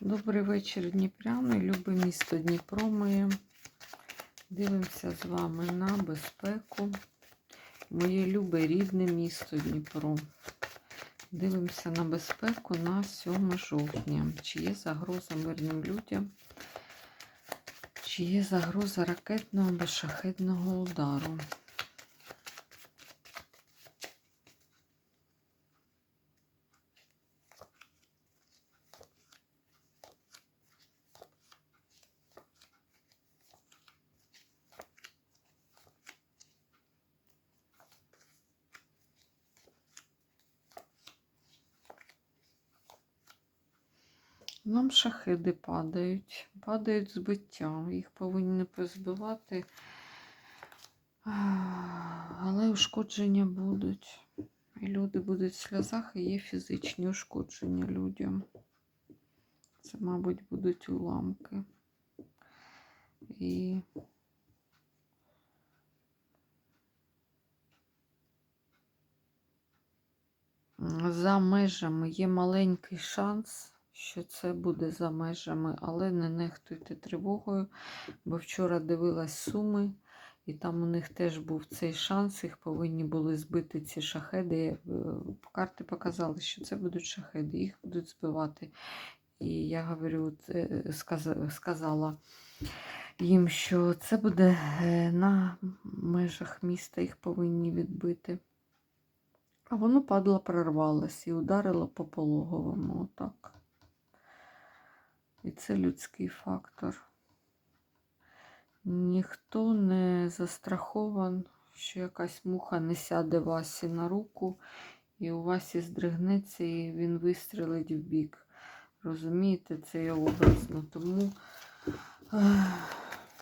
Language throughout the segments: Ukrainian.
Добрий вечір, Дніпряни. Любе місто Дніпро моє. Дивимося з вами на безпеку. Моє любе рідне місто Дніпро. Дивимося на безпеку на 7 жовтня. Чи є загроза мирним людям? Чи є загроза ракетного або шахетного удару? Нам шахеди падають, падають збиття. Їх повинні позбивати, але ушкодження будуть. І люди будуть в сльозах, і є фізичні ушкодження людям. Це, мабуть, будуть уламки. І за межами є маленький шанс, що це буде за межами, але не нехтуйте тривогою, бо вчора дивилась суми, і там у них теж був цей шанс, їх повинні були збити ці шахеди. Е, Карти показали, що це будуть шахеди, їх будуть збивати. І я говорю, сказала їм, що це буде е, на межах міста, їх повинні відбити. А воно падло прорвалось і ударило по пологовому. Отак. І це людський фактор. Ніхто не застрахован, що якась муха не сяде Васі на руку, і у Васі здригнеться, і він вистрілить в бік. Розумієте, це є образно. Тому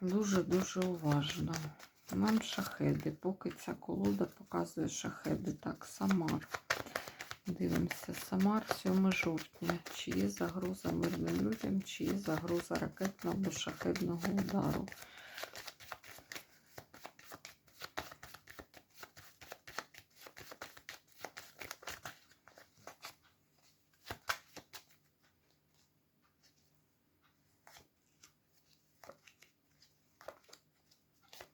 дуже-дуже уважно. Нам шахеди, поки ця колода показує шахеди. Так, Самар. Дивимося, Самар 7 жовтня. Чи є загроза мирним людям, чи є загроза ракетного або шахедного удару.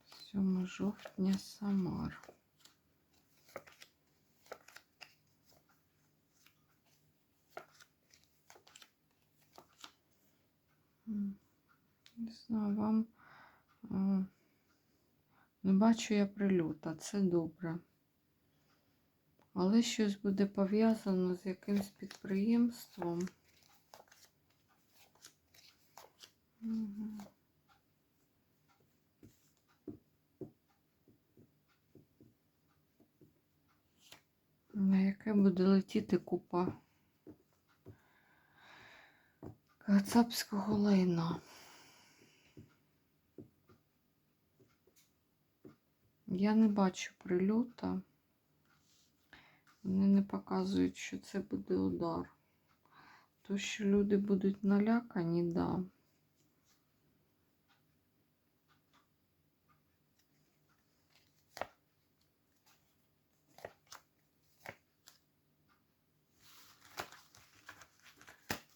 Сьоме жовтня Самар. М, Не знаю, вам е, не бачу я прильота, це добре. Але щось буде пов'язано з якимсь підприємством. На яке буде летіти купа кацапського лайна. Я не бачу прильота. Вони не показують, що це буде удар. То, що люди будуть налякані, да.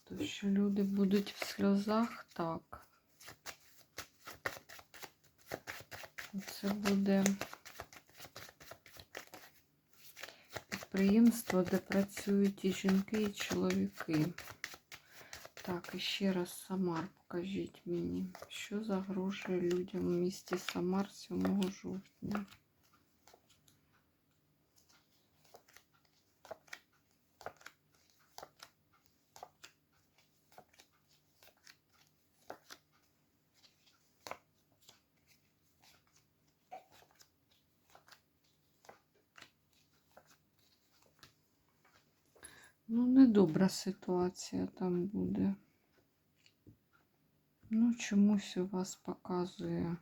То, що люди будуть в сльозах, так. Це буде підприємство, де працюють і жінки, і чоловіки. Так, і ще раз Самар покажіть мені, що загрожує людям в місті Самар 7 жовтня. Ну, недобра ситуація там буде. Ну, чомусь у вас показує.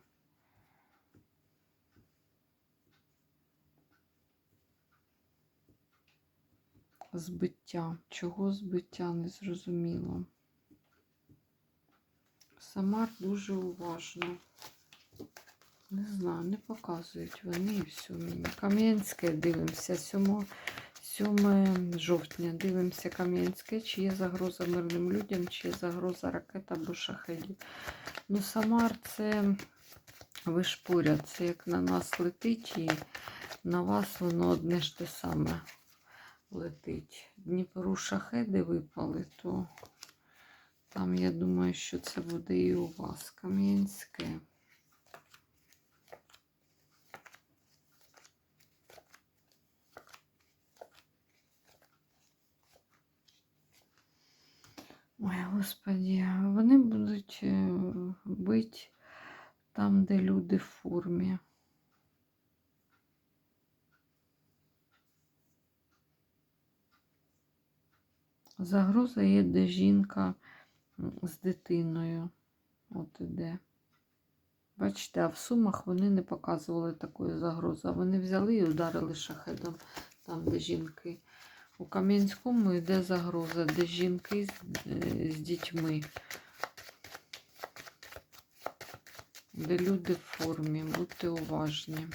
Збиття. Чого збиття не зрозуміло. Самар дуже уважно. Не знаю, не показують вони і все мені. Кам'янське дивимося. 7, 7 жовтня. Дивимося Кам'янське, чи є загроза мирним людям, чи є загроза ракет або шахедів. Ну, Самар це вишпуря, це як на нас летить, і на вас воно одне ж те саме летить. Дніпру шахеди випали, то там я думаю, що це буде і у вас Кам'янське. Господі, вони будуть е, бити там, де люди в формі. Загроза є, де жінка з дитиною. От іде. Бачите, а в сумах вони не показували такої загрози. Вони взяли і ударили шахедом там, де жінки. У Кам'янському йде загроза, де жінки з, е, з дітьми. Де люди в формі, будьте уважні.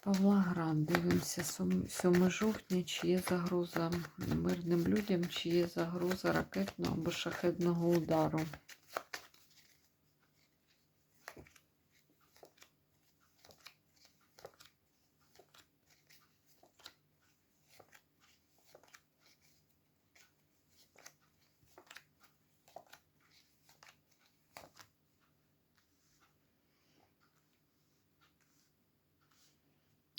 Павлоград, дивимося 7 жовтня, чи є загроза мирним людям, чи є загроза ракетного або шахедного удару.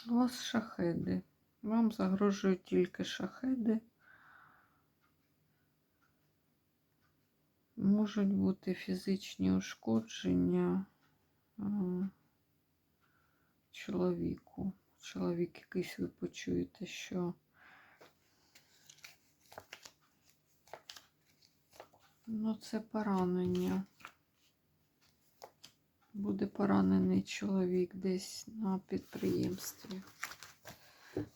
У вас шахеди. Вам загрожують тільки шахеди. Можуть бути фізичні ушкодження чоловіку. Чоловік якийсь ви почуєте, що ну, це поранення. Буде поранений чоловік десь на підприємстві.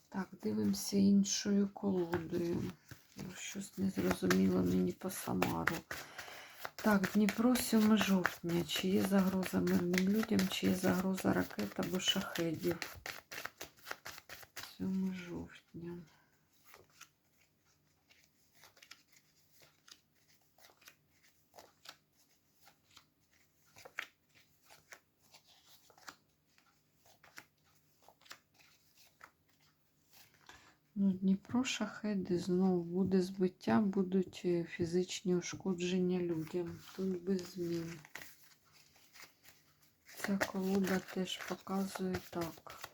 Так, дивимося іншою колодою. Щось не зрозуміло мені по Самару. Так, Дніпро 7 жовтня. Чи є загроза мирним людям, чи є загроза ракет або шахедів? 7 жовтня. Ну, Дніпро шахеди знову буде збиття, будуть е, фізичні ушкодження людям. Тут без змін. Ця колода теж показує так.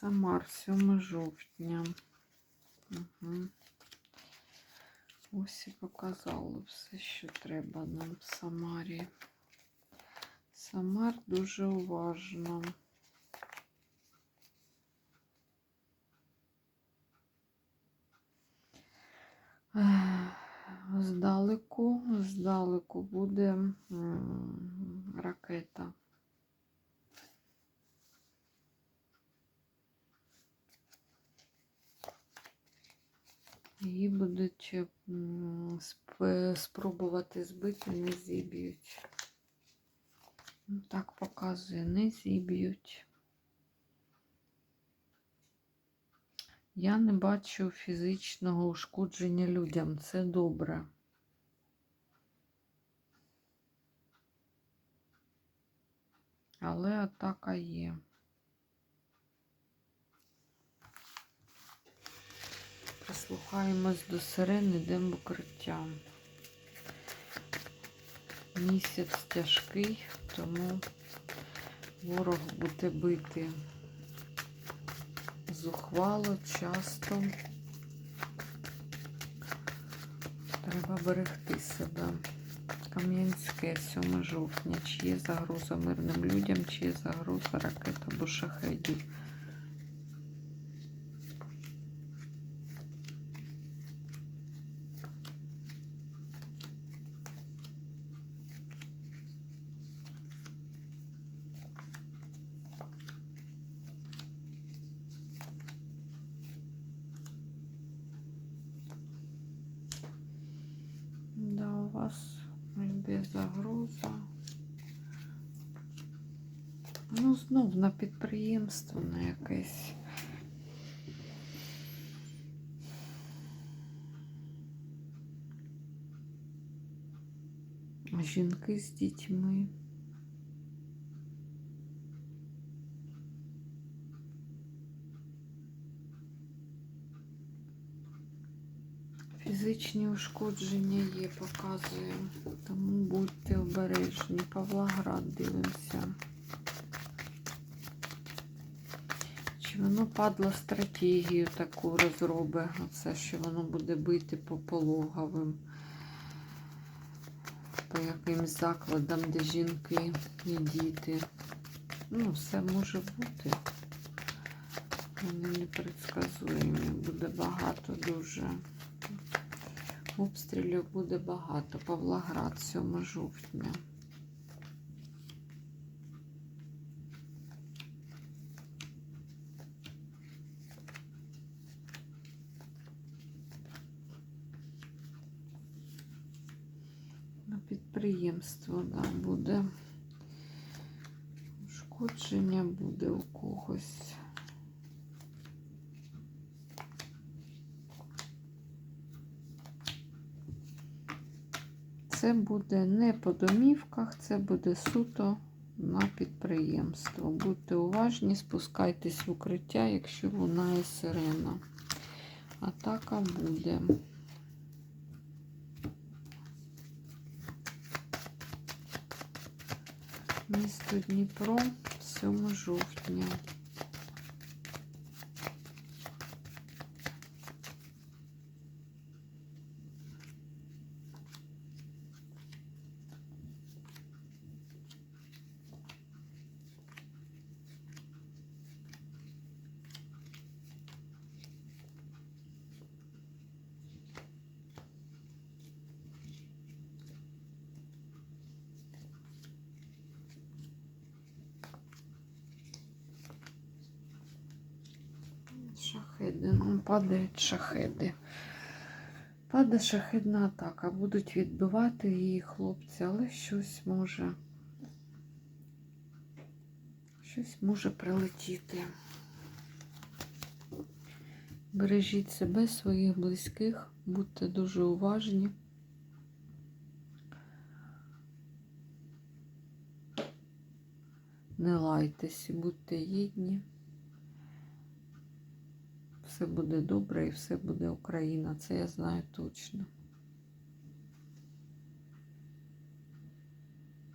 Самар 7 жовтня. Угу. Ось і показало все, що треба нам в Самарі. Самар дуже уважно. Здалеку, здалеку буде ракета. Її будуть спробувати збити, не зіб'ють. Ну, Так показує, не зіб'ють. Я не бачу фізичного ушкодження людям. Це добре. Але атака є. Прислухаємось до сирени, йдемо в укриття. Місяць тяжкий, тому ворог буде бити зухвало, часто. Треба берегти себе. Кам'янське 7 жовтня. Чи є загроза мирним людям, чи є загроза ракет або шахедів. Да, у вас без загруза. Ну, знов на підприємство на якесь. Жінки з дітьми. Фізичні ушкодження є, показує. Тому будьте обережні. Павлоград дивимося. Чи воно падло стратегію таку розроби? Оце, що воно буде бити по пологовим, по якимсь закладам, де жінки і діти. Ну, все може бути. Вони непредсказуємі. Буде багато дуже. Обстрілів буде багато. Павлоград 7 жовтня. Підприємство да, буде. Ушкодження буде у когось. Це буде не по домівках, це буде суто на підприємство. Будьте уважні, спускайтесь в укриття, якщо лунає сирена. Атака буде. Місто Дніпро 7 жовтня. Шахеди, ну, падають шахеди. Падає шахедна атака. Будуть відбивати її хлопці, але щось може. Щось може прилетіти. Бережіть себе, своїх близьких, будьте дуже уважні. Не лайтесь, будьте гідні. Все буде добре і все буде Україна. Це я знаю точно.